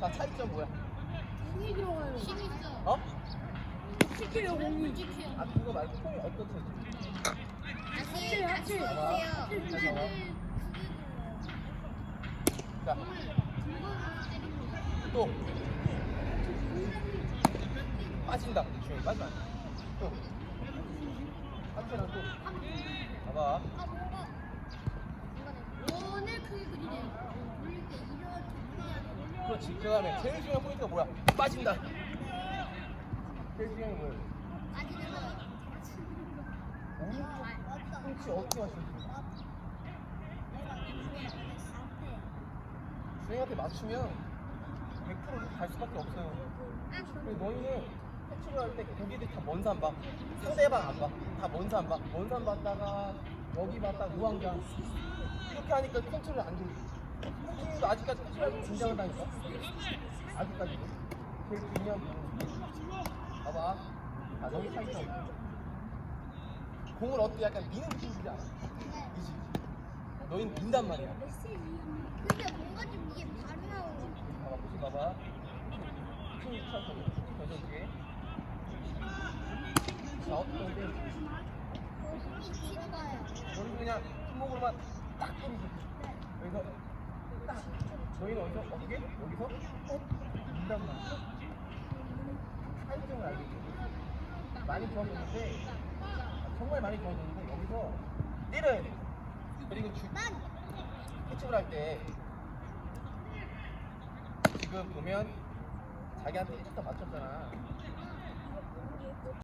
자 차이점 뭐야? 공이 들어가요. 힘 있어. 어? 시켜요 공이. 아 그거 말고 폼이 어떤 차이지? 다시 다시 봐봐. 보세요. 다시 봐봐. 자, 또 빠진다. 주영이 빠지면 안 돼. 또 한태랑 또 봐봐. 아 뭔가 오늘 크게 그리네. 돌릴 때 이렇게 그려야 그렇지. 그 제일 중요한 포인트가 뭐야? 빠진다. 제일 중요한 게 뭐야? 빠지는 거. 오른쪽 punch 어떻게 맞추는 주영이한테 맞추면 100%갈 수밖에 없어요. 근데 너희는 패치를 할때 고기들 다 먼 산 봐. 상대방 안 봐. 다 먼 산 봐. 먼 산 봤다가 여기 봤다가 우왕좌. 이렇게 하니까 컨트롤 안 되지. 아직까지 컨트롤하고 긴장한다니까. 아직까지. 제일 중요한 부분. 봐봐. 아, 너희 차이점. 공을 어떻게 약간 미는 않아? 이지. 너희는 민단 말이야. 근데 뭔가 좀 이게 바로 나오는 거. 봐봐, 보시 봐봐. 킹 차서 결정 뒤에. 자, 치는 거예요. 너희 그냥 손목으로만 딱 때리지. 저희는 어디서? 어떻게? 여기서? 민단 말이야. 차이점을 알겠지? 많이 좋아졌는데, 아, 정말 많이 좋아졌는데, 여기서 때려야 돼. 그리고 주, 캐치볼 할 때, 지금 보면 자기한테 1점 맞췄잖아.